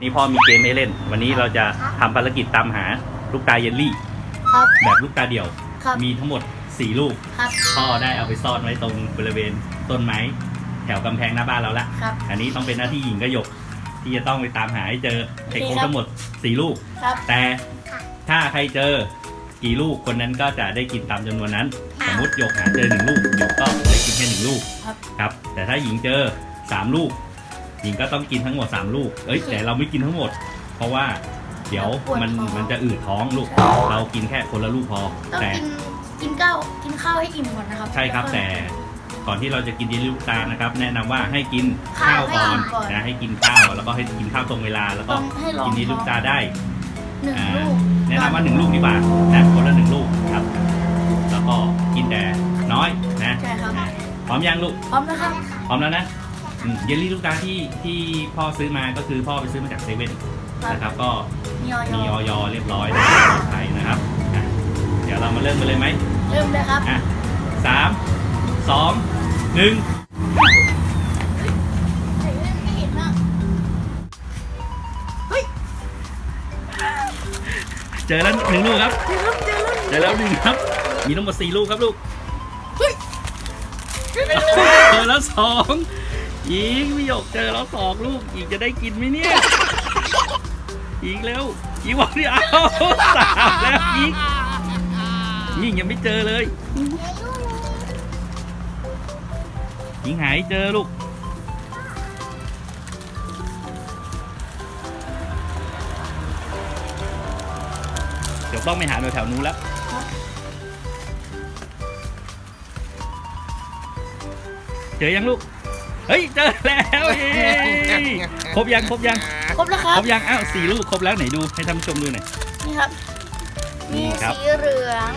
นี่พ่อมีเกมให้เล่น วันนี้เราจะทำภารกิจตามหาลูกตาเยลลี่ ครับ แบบลูกตาเดี่ยว ครับ มีทั้งหมด 4 ลูก ครับ พ่อได้เอาไปซ่อนไว้ตรงบริเวณต้นไม้ แถวกำแพงหน้าบ้านเราละ ครับ อันนี้ต้องเป็นหน้าที่หญิงกระหยก ที่จะต้องไปตามหาให้เจอให้ครบโอเคครับ ทั้งหมด 4 ลูก ครับ แต่ถ้าใครเจอกี่ลูกคนนั้นก็จะได้กินตามจำนวนนั้น สมมติหยกหาเจอหนึ่งลูกหยกก็ได้กินแค่หนึ่งลูกครับ ครับ แต่ถ้าหญิงเจอสามลูก หญิงก็ต้องกินทั้งหมดสามลูก เอ้ยแต่เราไม่กินทั้งหมด เพราะว่าเดี๋ยวมันมันจะอืดท้องลูก เรากินแค่คนละลูกพอ ต้องแต่กินกินข้าวกินข้าวให้อิ่มก่อนนะครับใช่ครับล้วก็แต่ก่อนที่เราจะกินเยลลี่ลูกตาลนะครับ แนะนำว่าให้กินข้าข้าววให้ก่ออิ่นมก่อนนะให้กินข้าวแล้วก็ให้กินข้าวตรงเวลาแล้วก็ต้องให้ลองกินเยลลี่ลูกตาลได้ หนึ่งอ่าลูกแนะนำว่าหนึ่งลูกดีกว่านะคนละหนึ่งลูกครับ แล้วก็กินแต่น้อยนะใช่ครับ พร้อมยังลูก พร้อมนะครับพร้อมแล้วนะ อืมเยลลี่ลูกตาลที่ที่พ่อซื้อมาก็คือพ่อไปซื้อมาจากเซเว่นครับนะครับ ก็มีออยมีออยเรียบร้อยนะปลอดภัยนะครับอะเดี๋ยวเรามาเริ่มกันเลยไหมเริ่มเลยครับ อะสามสองหนึ่งไม่เห็นมากเจอแล้วหนึ่งลูกครับเจอแล้วเจอแล้วเจอแล้วหนึ่งครับ มีทั้งหมดสี่ลูกครับลูกเฮ้ยเจอแล้วสอง ยิงพี่หยกเจอแล้วสองลูกอีกจะได้กินไหมเนี่ยยิงเร็วยิงบอกดิเอาสามแล้วยิงยิงยังไม่เจอเลยยิงหายเจอลูกเดี๋ยวต้องไปหาแถวๆนู้นแล้วเจอยังลูก เฮ้ยเจอแล้วเย้ครบยังครบยังครบแล้วคครัรบบยังอ้าวสี่ลูกครบแล้วไหนดูให้ท่านผู้ชมดูหน่อย นี่ครับนี่มีครับ สีเหลือง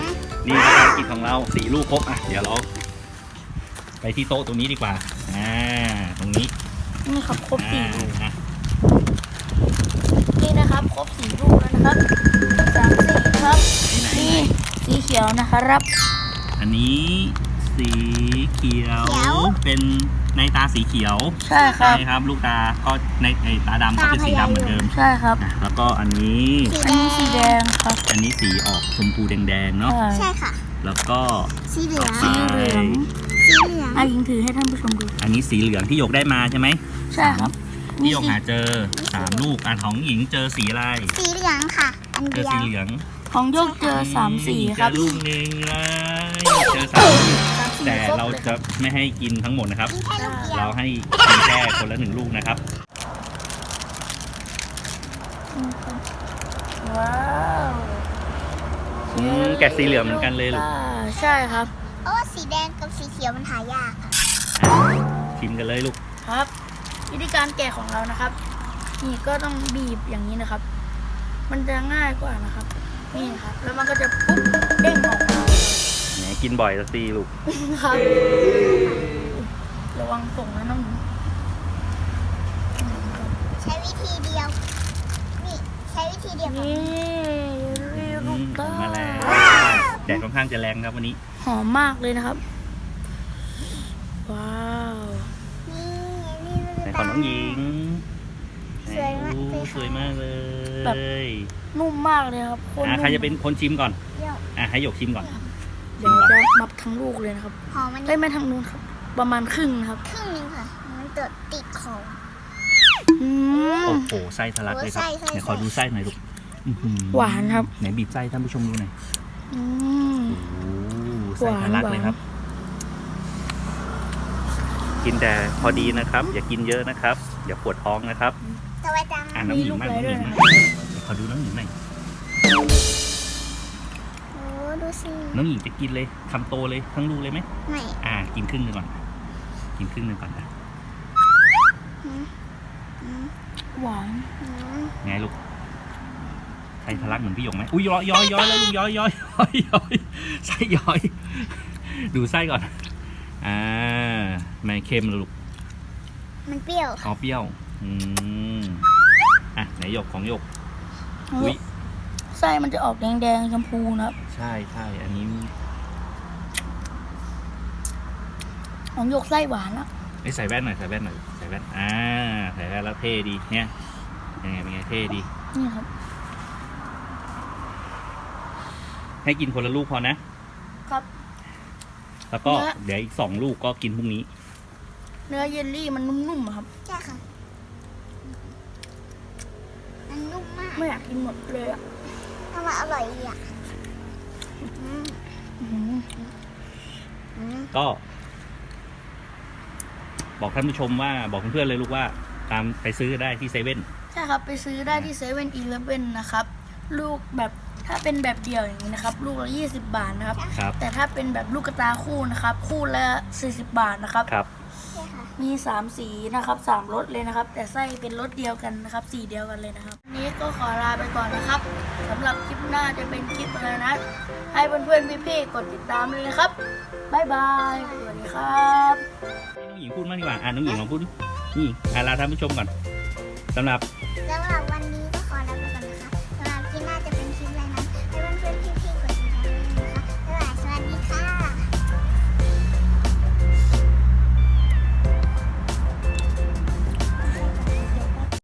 นี่คือภารกิจของเราสี่ลูกครบอะเดี๋ยวเราไปที่โต๊ะตรงนี้ดีกว่าอ่าตรงนี้นี่ครับครบอ่าสี่ลูกอะนี่นะครับ ครบสี่ลูกแล้วนะครับสามสี่ครับ ไหนนี่สีเขียวนะครับ อันนี้ สีเขียว เขียว เป็นในตาสีเขียวใช่ครับใช่ครับ ลูกตาก็ในไอตาดำก็เป็นสีดำเหมือนเดิมใช่ครับ อะแล้วก็อันนี้อันนี้สีแดงครับอันนี้สีออกชมพูแดงๆเนาะใช่ใช่ค่ะ แล้วก็สีเหลืองสีเหลืองสีเหลือง อายิงถือให้ท่านผู้ชมดู อันนี้สีเหลืองที่หยกได้มาใช่ไหมใช่ครับ ที่หยกหาเจอสามลูกอันของหญิงเจอสีอะไร สีเหลืองค่ะ อันเจเดีอยว สีเหลือง ของโยกเจอสามสีครับเจอลูกหนึ่งเลยเจอสามลูกสามสีแต่คบเราลยจะไม่ให้กินทั้งหมดนะครับกินแค่ลูกเดียวเราให้กินแค่คนละหนึ่งลูกนะครับ ว้าวอืมแกะสีเหลืองเหมือนกันเลยลูก อ่าใช่ครับโอ้สีแดงกับสีเขียวมันหายากค่ะอะชิมกันเลยลูก ครับ วิธีการแกะของเรานะครับ นี่ก็ต้องบีบอย่างนี้นะครับ มันจะง่ายกว่านะครับ นี่ครับ แล้วมันก็จะปุ๊บเด้งออกมาแหมกินบ่อยละสิลูก ครับ ระวังส่งนะน้องหนูใช้วิธีเดียว นี่ใช้วิธีเดียวกับนี่รีลูกตามาแล้วแดดค่อนข้างจะแรงครับวันนี้ หอมมากเลยนะครับ ว้าว นี่นี่ลูกในขตาองน้องหญิง สวยมากเลยโอ้ค่ะสวยมากเลยนุ่มมากเลยครับโคนอะนุ่มใครจะเป็นคนชิมก่อนเปรี้ยวอะให้หยกชิมก่อน เดี๋ยวจะมับทั้งลูกเลยนะครับหอมมันเอ้ยไม่ทั้งนู้นครับ ประมาณครึ่งครับ ครึ่งหนึงค่ะ มันติดติดคอ อืม โอ้โหไส้ทะลักเลยครับโอ้ไส้ไส้ ไหนขอดูไส้หน่อยลูกอื้อหือหวานครับ ไหนบีบไส้ท่านผู้ชมดูหน่อยอืม โอ้โหไส้ทะลักหวานเลยครับ กินแต่พอดีนะครับ อย่ากินเยอะนะครับ อย่าปวดท้องนะครับสวัสดีอ่าจ้าน้องหญิงมากมีน้องหลูญิกงไหลมาด้วยเดี๋ยวขอดูน้องหญิงหน่อยโอ้ดูสิน้องหญิงจะกินเลยคำโตเลยทั้งลูกเลยไหมไม่อ่า กินครึ่งหนึงก่อน กินครึ่งหนึงก่อนนะอืมอืมหวานอืมไงลูกไส้ทะลักเหมือนพี่หยงไหมอุ้ยย้อยย้อยย้อยแล้วลูกย้อยย้อยย้อยย้อยไส้ย้อย ดูไส้ก่อน อ่าไม่เค็มเหรอลูกมันเปรี้ยวอ๋อเปรี้ยวอืมอะไหนหยกของหยกอุ้ยไส้มันจะออกแดงๆชมพูนะครับใช่ใช่อันนี้ของหยกไส้หวานอะเอ้ยใส่แว่นหน่อยใส่แว่นหน่อยใส่แว่นอ่าใส่แว่นแล้วเท่ดีเนี่ยยังไงเป็นไงเท่ดี นี่ครับ ให้กินคนละลูกพอนะครับ แล้วก็เนื้อเดี๋ยวอีกสองลูกก็กินพรุ่งนี้ เนื้อเยลลี่มันนุ่มๆอะครับ ใช่ค่ะ มันนุ่มมากไม่อยากกินหมดเลยอะทำไมอร่อยดีอะอืมอื้อหืออืมก็ บอกท่านผู้ชมว่าบอกเพื่อนๆเลยลูกว่า ตามไปซื้อได้ที่เซเว่น ใช่ครับ ไปซื้อได้ที่เซเว่นอีเลฟเว่นนะครับ ลูกแบบ ถ้าเป็นแบบเดียวอย่างนี้นะครับ ลูกละ20 บาทนะครับ ครับแต่ถ้าเป็นแบบลูกกระตาคู่นะครับ คู่ละ 40 บาทนะครับ ครับใช่ค่ะมี 3 สีนะครับ3รสเลยนะครับ แต่ไส้เป็นรสเดียวกันนะครับ สีเดียวกันเลยนะครับวันนี้ก็ขอลาไปก่อนนะครับสำหรับคลิปหน้าจะเป็นคลิปอะไรนะ ให้เพื่อนๆพี่ๆกดติดตามเลยนะครับบ๊ายบายสวัสดีครับ น้องหญิงพูดมากดีกว่า อ่าน้องหญิงลองพูดดินี่อ่าลาท่านผู้ชมก่อนสำหรับ